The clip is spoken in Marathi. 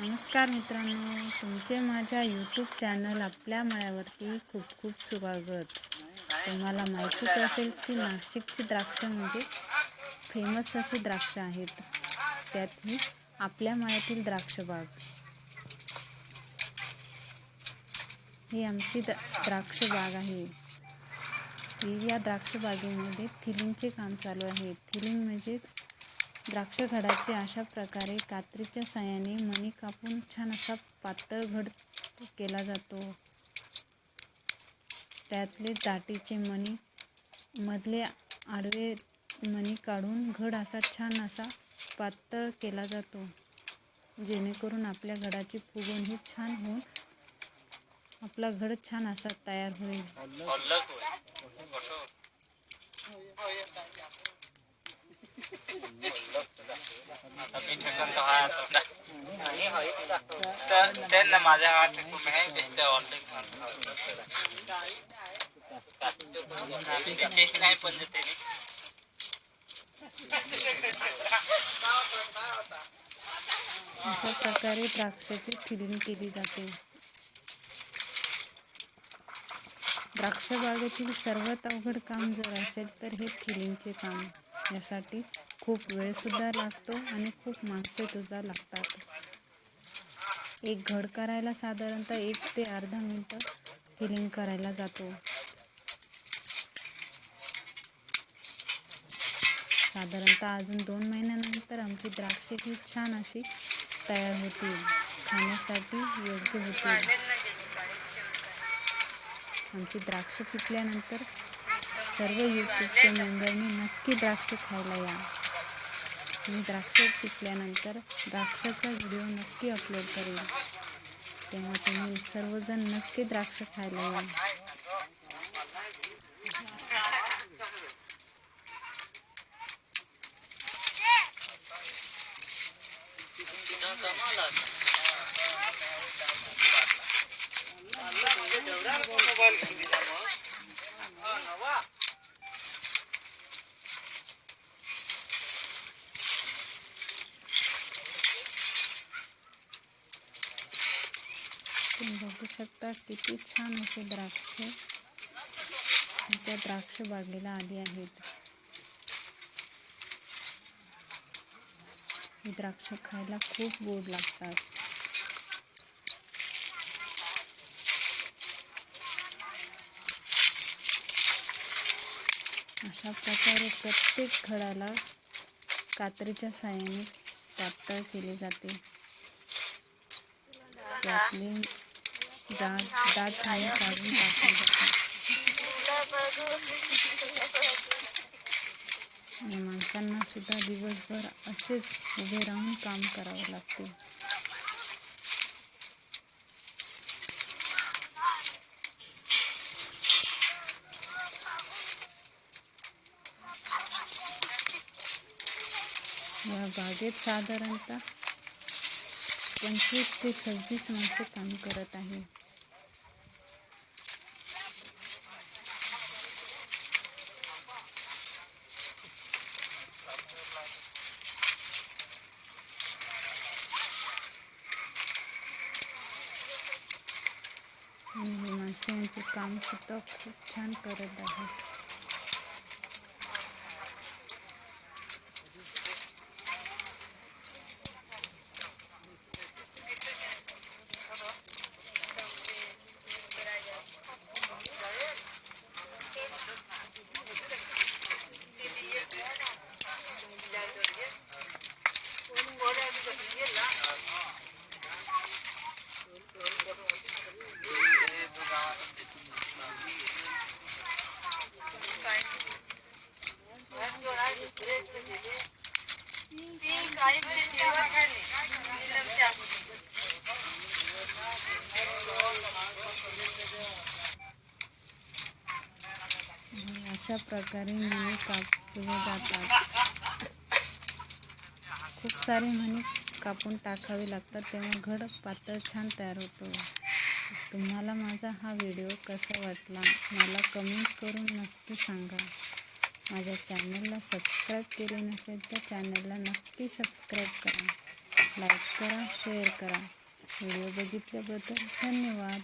नमस्कार मित्रांनो तुमचे माझ्या यूट्यूब चॅनल आपल्या मळ्यावरती खूप खूप स्वागत. तुम्हाला माहितीच असेल की नाशिकची द्राक्ष म्हणजे फेमस अशी द्राक्ष आहेत. त्यातही आपल्या मळ्यातील द्राक्षबाग. ही आमची द आहे. ही या द्राक्षबागेमध्ये थिलिंगचे काम चालू आहे. थिलिंग म्हणजेच द्राक्ष घडाचे अशा प्रकारे कात्रीच्या साहाय्याने मणी कापून छान असा पातळ घड केला जातो. त्यातले दाटीचे मणी मधले आडवे मणी काढून घड असा छान असा पातळ केला जातो. जेणेकरून आपल्या घडाची फुगवण ही छान होऊन आपला घड छान असा तयार होईल. त्यांना माझ्या ऑनलाईन नाही अशा प्रकारे द्राक्षाची फिलिंग केली जाते. द्राक्ष बागेतील सर्वात अवघड काम जर असेल तर हे फिलिंगचे काम. यासाठी खूप वेळसुद्धा लागतो आणि खूप मासे तुझा लागतात. एक घड करायला साधारणतः एक ते अर्धा मिनटं फिलिंग करायला जातो. साधारणतः अजून दोन महिन्यानंतर आमची द्राक्षे ही छान अशी तयार होतील. खाण्यासाठी योग्य होतील. आमची द्राक्ष पिकल्यानंतर सर्व यूट्यूबच्या मेंबरनी नक्की द्राक्ष खायला या. मी द्राक्ष पिकल्यानंतर द्राक्षाचा व्हिडिओ नक्की अपलोड करेल तेव्हा तुम्ही सर्वजण नक्की द्राक्ष खायला या. तुम्ही बघू शकता किती छान असे द्राक्ष. त्या द्राक्ष बागेला आली आहेत. ही द्राक्ष खायला खूप गोड लागतात. अशा प्रकारे प्रत्येक घडाला कात्रीच्या साह्याने पातळ केले जाते. त्यातले माणसांना सुद्धा दिवसभर असेच उभे राहून काम करावं लागते। या बागेत साधारणतः पंचवीस ते सव्वीस माणसे काम करत आहे हे माणसे यांचे काम सुद्धा खूप छान करत आहेत आणि अशा प्रकारे मणी कापले जातात. खूप सारे मणी कापून टाकावे लागतात, तेव्हा घड पातळ छान तयार होतो. तुम्हाला माझा हा व्हिडिओ कसा वाटला मला कमेंट करून नक्की सांगा. माझ्या चॅनलला सबस्क्राईब केले नसेल तर चॅनलला नक्की सबस्क्राईब करा. लाईक करा शेअर करा. व्हिडिओ बघितल्याबद्दल धन्यवाद.